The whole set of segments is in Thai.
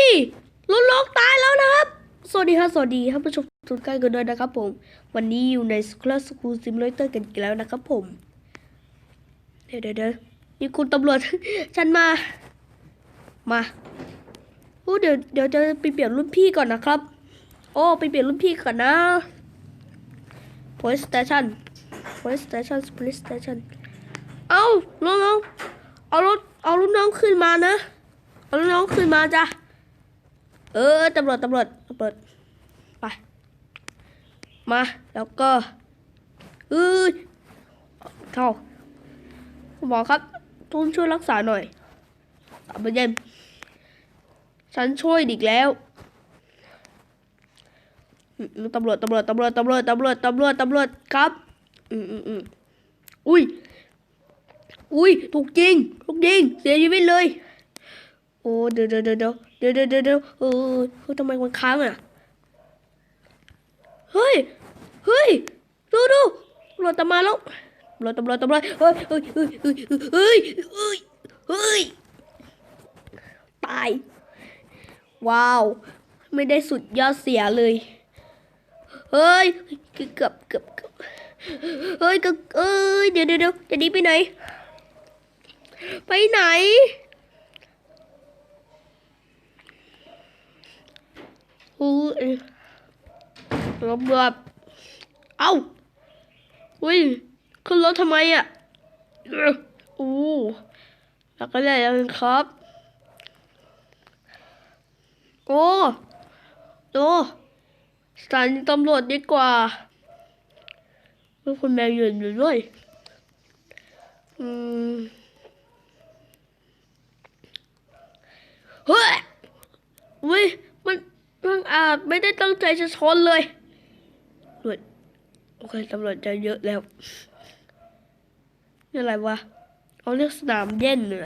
ดิรถล็อกตายแล้วนะครับ สวัสดีครับ สวัสดีครับผู้ชมทุกท่านกันด้วยนะครับผม วันนี้อยู่ในสคลสกูซิมเลเตอร์กันอีกแล้วนะครับผมเดี๋ยวเดี๋ยวเดี๋ยวนี่คุณตำรวจ ฉันมา มาโอ้เดี๋ยวเดี๋ยวจะไปเปลี่ยนรุ่นพี่ก่อนนะครับ โอ้ไปเปลี่ยนรุ่นพี่ก่อนนะ police station police station police station เอาน้องน้องเอารถเอารุ่นน้องขึ้นมานะ เอารุ่นน้องขึ้นมาจ้ะ เออตำรวจตำรวจตำรวจไป มา แล้วก็เออเข้าหมอครับทุนช่วยรักษาหน่อยตามไปเย็นฉันช่วยอีกแล้วตำรวจตำรวจตำรวจตำรวจตำรวจตำรวจตำรวจครับ อืมอืมอืมอุ้ย อุ้ย ถูกจริง ถูกจริง เสียชีวิตเลย โอ้ เดี๋ยวเดี๋ยวเดี๋ยว เดี๋ยวเดี๋ยวเดี๋ยวเดี๋ยวเออทำไมมันค้างอะ เฮ้ย เฮ้ย ดูดูตำรวจตามมาแล้วตำรวจตำรวจตำรวจเฮ้ยเฮ้ยเฮ้ยเฮ้ยเฮ้ยเฮ้ย ตาย ว้าว ไม่ได้สุดยอดเสียเลย เฮ้ย เกือบเกือบเกือบเฮ้ยเกือบเอ้ย เดี๋ยวเดี๋ยวเดี๋ยวจะหนีไปไหน ไปไหน อู้ยรบแบเอ้าอุ้ยขึ้นรถทำไมอะอู้แล้วก็ได้แล้วครับ โอ้โอ้สถานีตำรวจดีกว่าเมื่อคุณแมวยืนอยู่ด้วย อืมเฮ้ยอุ้ ยมันมันอาจไม่ได้ตั้งใจจะชนเลยตำรวจโอเคตำรวจจะเยอะแล้วนี่อะไรวะเอาเรียกสนามเย็นเลย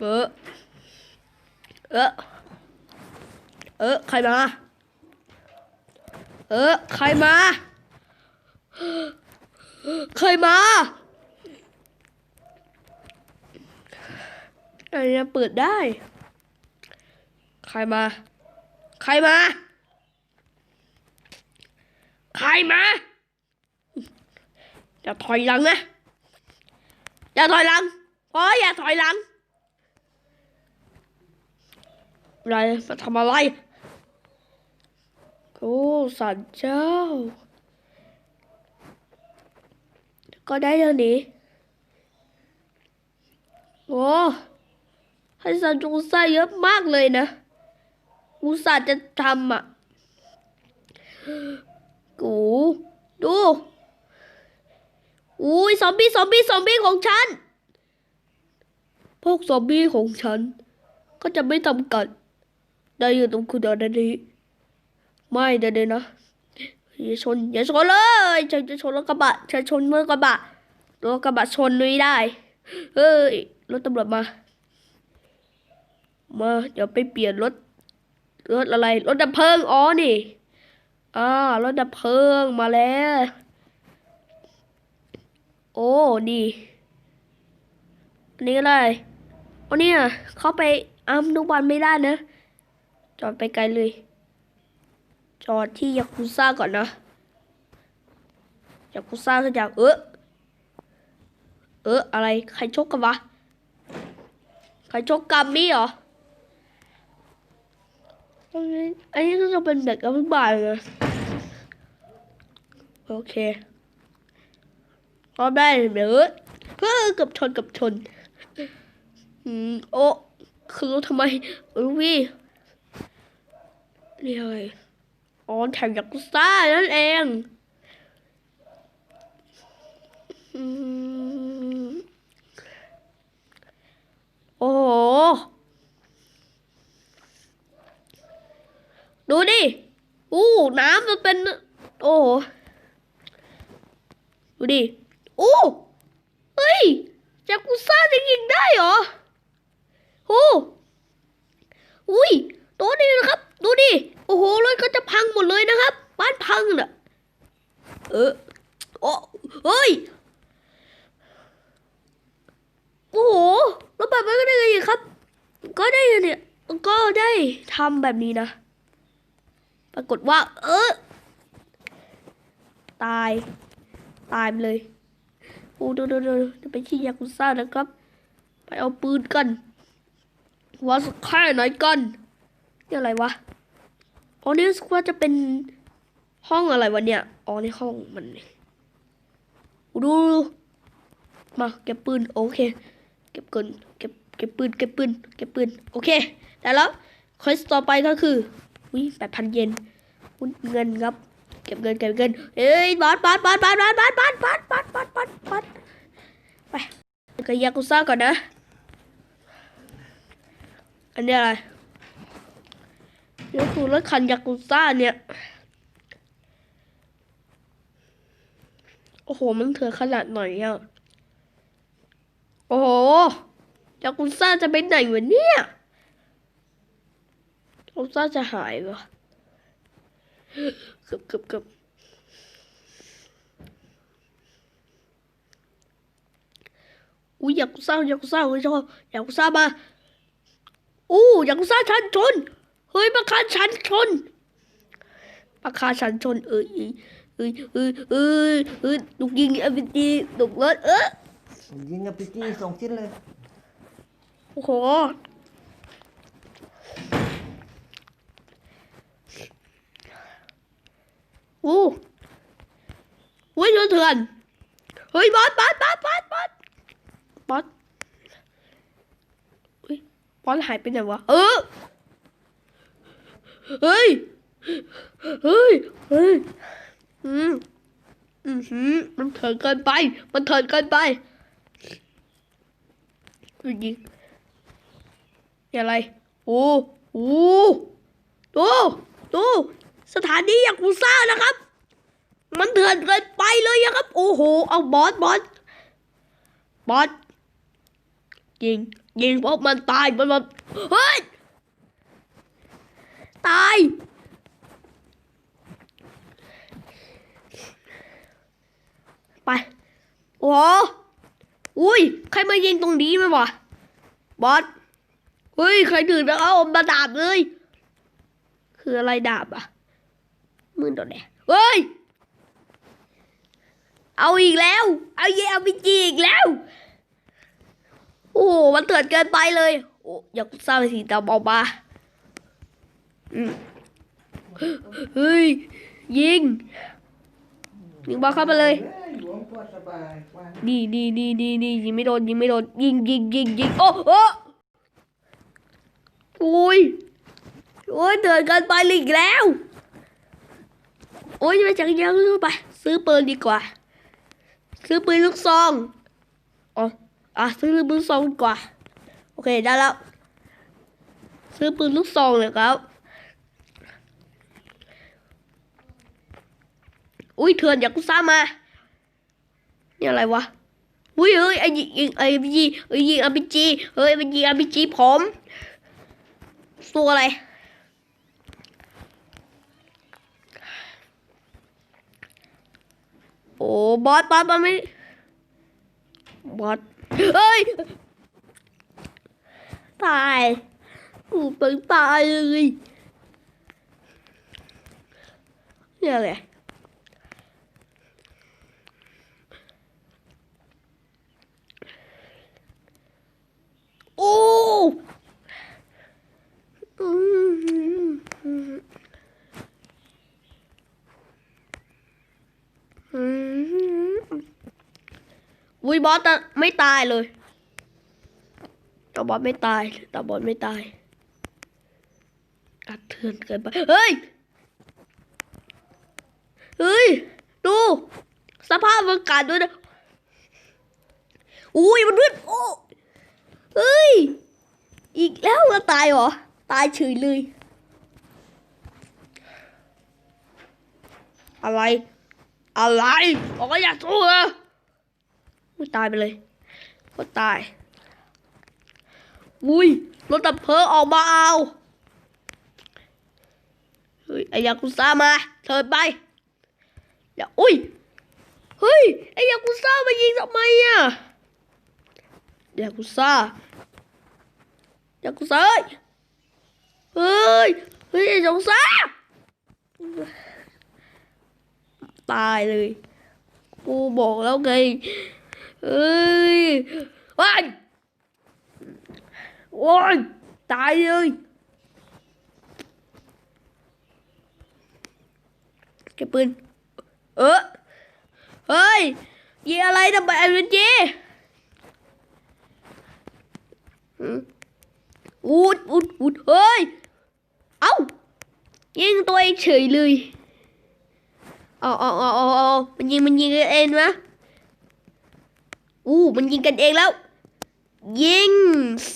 เออเออเออใครมา เออใครมาใครมาอันนี้เปิดได้ ใครมา ใครมา ใครมา อย่าถอยหลังนะ อย่าถอยหลังพออย่าถอยหลัง อะไรมาทำอะไรโอ้สันเจ้า ก็ได้เดี๋ยนี้โอ้ให้สันจงไส้เยอะมากเลยนะ อุตส่าห์จะทำอะ กู ดู อุ้ยซอมบี้ซอมบี้ซอมบี้ของฉัน พวกซอมบี้ของฉัน ก็จะไม่ทำกันได้อยู่ตรงคุณเดี๋ยวนี้ ไม่เดนนะอย่าชนอย่าชนเลยฉันจะชนรถกระบะฉันชนรถกระบะรถกระบะชนไม่ได้เฮ้ยรถตำรวจมา มา เดี๋ยวไปเปลี่ยนรถ รถอะไร รถดับเพลิง อ๋อ นี่ อ่า รถดับเพลิงมาแล้ว โอ้ นี่ อันนี้อะไรโอ้เนี่ยเขาไปอ้ำทุกวันไม่ได้นะ จอดไปไกลเลย จอดที่ยากุซ่าก่อนนะ ยากุซ่าสักอย่างเออเอออะไร ใครชกกันวะ ใครชกกันมี่เหรอ อันนี้อันนี้ก็จะเป็นเด็กอนุบาลนะโอเคพอได้เดี๋ยเฮ้ยเกับชนกับชนอืมโอ้คือทำไมลูกพี่นี่อะไรอ๋อแถมยักษ์ซ่านั่นเองอืมโอ้โห ดูดิอู้น้ำมันเป็น โอ้โหดูดิอู้เฮ้ยจากกุซ่าจะยิงได้เหรอโอ้อุ้ยตัวนี้นะครับ ดูดิโอ้โหรถก็จะพังหมดเลยนะครับ บ้านพังน่ะเออโอ้เฮ้ยโอ้โหรถแบบนี้ก็ได้ไงครับ ก็ได้เนี่ยก็ได้ทำแบบนี้นะ ปรากฏว่า เออตาย ตายเลยโอ้ดี๋ยวเดี๋ยวเดี๋ยวจะไปที่ยากุซ่านะครับ ไปเอาปืนกันว่าสักแค่ไหนกันนี่อะไรวะอ๋อนี่รู้สึกว่าจะเป็นห้องอะไรวะเนี่ยอ๋อในห้องมันดูมาเก็บปืนโอเค เก็บปืนเก็บเก็บปืนเก็บปืนเก็บปืนโอเค ได้แล้วคอสต่อไปก็คือ อุ้ยแปดพันเยนอุ้ยเงินครับ เก็บเงินเก็บเงินเอ้ยบอสบอสบอสบอสบอสบอสบอสบอสบอสบอสบอสบอสไปกับยากุซ่าก่อนนะ อันนี้อะไรนี่คือรถคันยากุซ่าเนี่ย โอ้โห มันเถื่อขนาดไหนอะโอ้โหยากุซ่าจะไปไหนวะเนี่ย ยากุซ่าจะหายวะเกือบเกือบเกือบอุ้ยยากุซ่ายากุซ่าเฮ้ยชอบยากุซ่ามาอู้ยากุซ่าชันชนเฮ้ยมาคาชันชนมาคาชันชนเอ้ยเอ้ยเอ้ยเอ้ยเอ้ยลูกยิงอวิตีลูกเลิศเออยิงกับพีจีสองชิ้นเลยโอ้โห อู้เฮ้ยเถื่อนเฮ้ยบอสบอสบอสบอสบอสบอสเฮ้ยบอสหายไปไหนวะเออเฮ้ยเฮ้ยเฮ้ยอืมอือหือมันเถินเกินไป มันเถินเกินไปยิงนี่อะไรโอ้โหดูดู สถานียากุซ่านะครับ มันเถื่อนเกินไปเลยอะครับ โอ้โห เอาบอสบอสบอสยิง ยิงพราะมันตายมันมันเฮ้ย ตาย ไป โอ้อุ้ย ใครมายิงตรงนี้ไหมวะบอสเฮ้ย ใครถือนะเอามาดาบเลย คืออะไรดาบอะ มือโดนแดงเฮ้ย เอาอีกแล้ว เอาเยเอาไปจีอีกแล้ว โอ้โหมันเถื่อนเกินไปเลย โอ้อยากสร้างสีดำออกมาอืมเฮ้ย ยิง ยิงบอลเข้าไปเลยดีดีดีดีดียิงไม่โดนยิงไม่โดนยิงยิงยิงยิงโอ้โอ้โอ้ยโอ้ยเดือดเกินไปลยอีกแล้ว โอ้ยไปจักรยานซื้ไป ซื้อปืนดีกว่า ซื้อปืนลูกซองอ๋ออะซื้อปืนลูกซองดีกว่า โอเคได้แล้ว ซื้อปืนลูกซองเลยครับ อุ้ยเถื่อนอยากกุซ่ามานี่อะไรวะอุ้ยเฮ้ยไอ้ยิงไอ้ยิงไอ้ยิงอาร์พีจีเฮ้ยมันยิงอาร์พีจีผมตัวอะไร โอ้บอสบอสบอสไม่บอสเฮ้ย ตายอูไปตายเลยนี่อะไรโอ้อืมอืม วุ้ยบอสแต่ไม่ตายเลยต่บอสไม่ตายต่บอสไม่ตายอัดเถื่อนเกินไป เฮ้ย เฮ้ย ดู สภาพอากาศด้วยนะ อุ้ยมันมืดโอ้เฮ้ย อีกแล้วก็ตายเหรอ ตายเฉยเลย อะไร อะไรบอกว่าอยากสู้เหรอตายไปเลยก็ตาย อุ้ยรถดับเพลิงออกมาเอา เฮ้ยไอ้ยากุซ่ามา เถิดไปอย่าอุ้ย เฮ้ยไอ้ยากุซ่ามายิงทำไมอะยากุซ่ายากุซ่าเอ้ยเฮ้ย เฮ้ยไอ้สงสา ตายเลย กูบอกแล้วไงเฮ้ยว้ายโอ้ยตายเลยเก็บปืน เออเฮ้ยยิงอะไรทำไมไอ้เวนจีอืมอูดอูดอูดเฮ้ย เอ้ายิงตัวเองเฉยเลย อาเอาเอาเอาเอมันยิงมันยิงกันเองนะอู้มันยิงกันเองแล้ว ยิง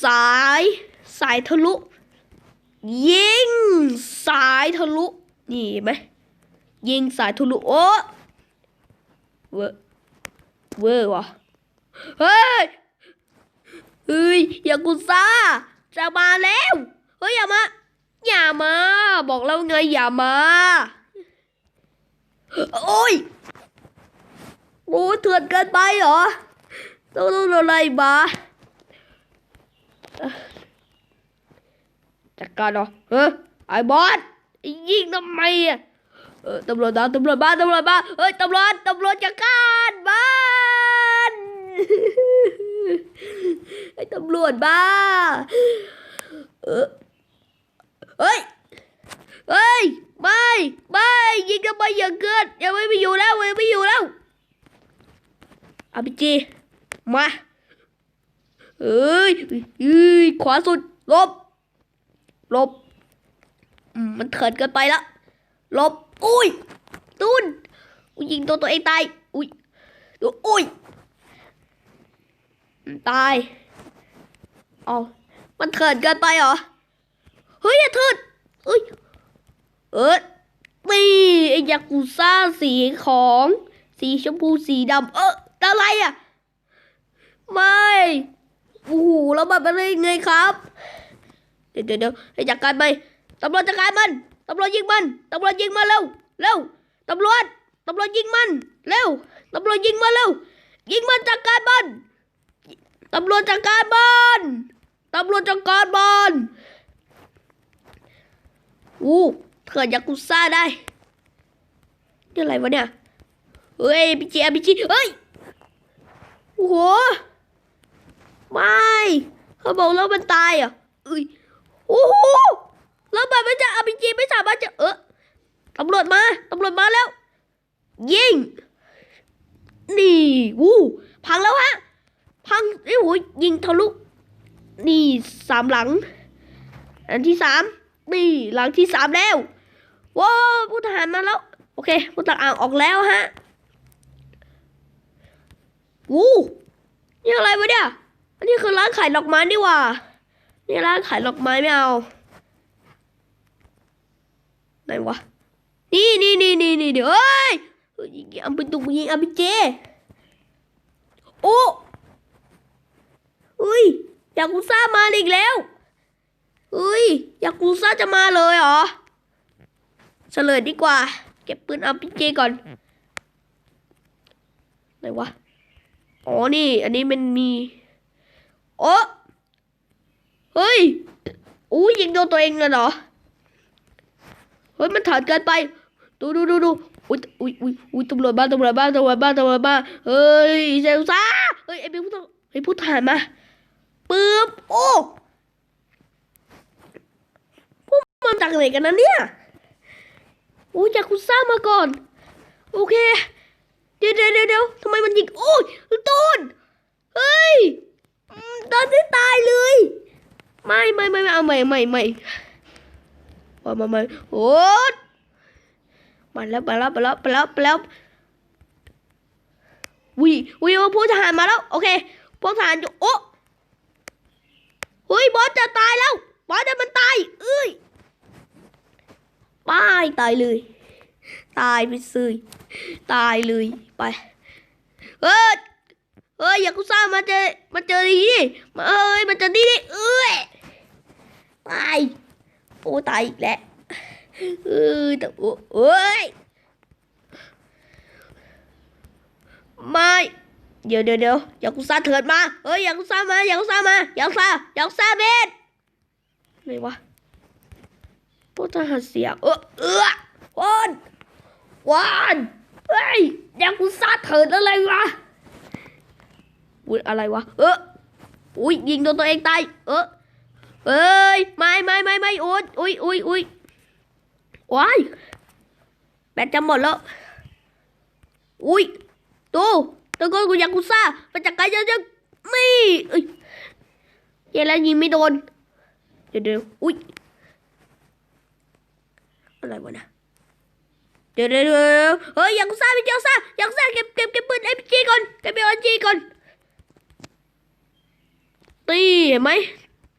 สาย สายทะลุ ยิงสายทะลุ นี่ไหมยิงสายทะลุโอ้เวอร์เวอร์ว่ะเฮ้ยเฮ้ยยากุซ่าจะมาแล้ว เฮ้ยอย่ามา อย่ามา บอกแล้วไงอย่ามา โอ้ยโอ้เถื่อนเกินไปเหรอต้องต้องอะไรมาจัดการเหรอเฮ้ยไอ้บอสยิงทำไมอะเออตำรวจมาตำรวจมาตำรวจมาเฮ้ยตำรวจตำรวจจัดการบ้านไอ้ตำรวจบ้าเออเฮ้ย เฮ้ยไม่ไม่ยิงทำไมอย่างเกินยังไม่ไปอยู่แล้วยังไม่อยู่แล้วอาพีจีมาเอ้ยเอ้ยขวาสุดลบลบมันเถิดเกินไปแล้วลบอุ้ยตูนยิงตัวตัวเองตายอุ้ยตัวอุ้ยตายเอามันเถิดเกินไปเหรอเฮ้ยอย่าเถิดเอ้ย เออนี่ไอ้ยากุซ่าสีของสีชมพูสีดำเอออะไรอะ ไม่โอ้โหแล้วมันเป็นยังไงครับ เดี๋ยวเดี๋ยวเดี๋ยวให้จัดการไปตำรวจจัดการมันตำรวจยิงมันตำรวจยิงมันเร็วเร็วตำรวจตำรวจยิงมันเร็วตำรวจยิงมันเร็วยิงมันจัดการมันตำรวจจัดการมันตำรวจจัดการมันอู้ เกิดยากุซ่าได้นี่อะไรวะเนี่ย เฮ้ยพีจีพีจีเฮ้ย โอ้โห ไม่ เขาบอกแล้วมันตายอะเอ้ย โอ้โหแล้วแบบมันจะอาพีจีไม่สามารถจะ เออตำรวจมา ตำรวจมาแล้ว ยิง นี่วู้พังแล้วฮะ พังไอ้โหยิงทะลุ นี่สามหลัง อันที่สามนี่หลังที่สามแล้ว ว้าวผู้ทหารมาแล้ว โอเคผู้ทหารออกแล้วฮะวู้นี่อะไรวะเนี่ย อันนี้คือร้านขายดอกไม้นี่ว่า นี่ร้านขายดอกไม้ไม่เอาไหนวะ นี่นี่นี่นี่นี่เดี๋ยวเอ้ยยิงอัมไปตุกยิงอัมไปเจ โอ้เฮ้ยยากุซ่ามาอีกแล้วเฮ้ยยากุซ่าจะมาเลยเหรอ เฉลยดีกว่า เก็บปืนอัมไปเจก่อนไหนวะ อ๋อ นี่ อันนี้มันมี โอ้เฮ้ย อู้ยิงโดนตัวเองเลยเหรอ เฮ้ย มันถอนเกินไป ดูดูดูดูอุ้ยอุ้ยอุ้ยอุ้ยตำรวจบ้านตำรวจบ้านตำรวจบ้านตำรวจบ้านเฮ้ยเซลซ่าเฮ้ยไอ้เป็นผู้ต้องไอ้ผู้ทหารมาปึ๊บ โอ้พวกมันจากไหนกันนะเนี่ย อ้ยจากคุณซ่ามาก่อน โอเคเดี๋ยวเดี๋ยวเดี๋ยวเดี๋ยวทำไมมันยิงโอ้ยตูนเฮ้ยตอนนี้ตายเลย ไม่ไม่ไม่ไม่เอาใหม่ใหม่ใหม่มามามาโอ้ยมาแล้วมาแล้วมาแล้วมาแล้วมาแล้ววิวิวผู้ทหารมาแล้วโอเคพวกทหารอยู่โอ้เฮ้ยบอสจะตายแล้วบอสจะมันตายเอ้ย ตายตายเลย ตายไปเลยตายเลยไปเฮ้ยเฮ้ยอย่ากูซ่ามาเจอมาเจอดีดิมาเอ้ยมาเจอดีดิเอ้ยตายโอ้ตายอีกแล้วเออแต่โอ้ยไม่เดี๋ยวเดี๋ยวเดี๋ยวอย่ากูซ่าเถิดมาเฮ้ยอย่ากูซ่ามาอย่ากูซ่ามาอย่ากูซ่าอย่ากูซ่าเบนไหนวะ วกทหารเสียเออเออวันวันเฮ้ยยากุซ่าเถิดอะไรวะอุ้ยอะไรวะ เอออุ้ยยิงโดนตัวเองตายเออเอ้ยไม่ไม่ไม่ไม่อุ้ยอุ้ยอุ้ยอุ้ยว้ายแบตจะหมดแล้ว อุ้ยดูตัวก้นกูยากุซ่ามันจะไกลจะจะไม่เอ้ยเยแล้วยิงไม่โดน เดี๋ยวเดี๋ยวอุ้ย อะไรวะนะเดี๋ยวเดี๋ยวเดี๋ยวเฮ้ยยังซ่าพี่เจ้าซ่าอยังซ่าเก็บเก็บเก็บปืนเอ็มจีก่อนเก็บปืนเอ็มจีก่อนตีเห็นไหม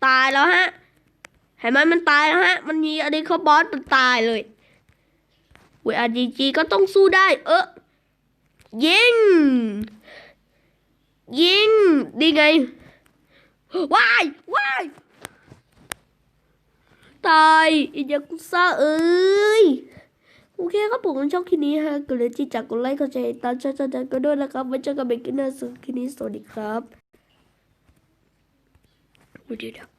ตายแล้วฮะเห็นไหมมันตายแล้วฮะ มันมีอันนี้เขาบอสมันตายเลยเวอาร์จีก็ต้องสู้ได้ เออยิง ยิงดีไงว้ายว้าย ตายอิยากุซ่าเอ้ยโอเคครับผมชอบคลิปนี้ฮะก็เลยที่จากกดไลค์กดแชร์ตามช่องช่องก็ด้วยนะครับไว้เจอกันใหม่คลิปหน้าสุดคลิปนี้สวัสดีครับวิดีโอ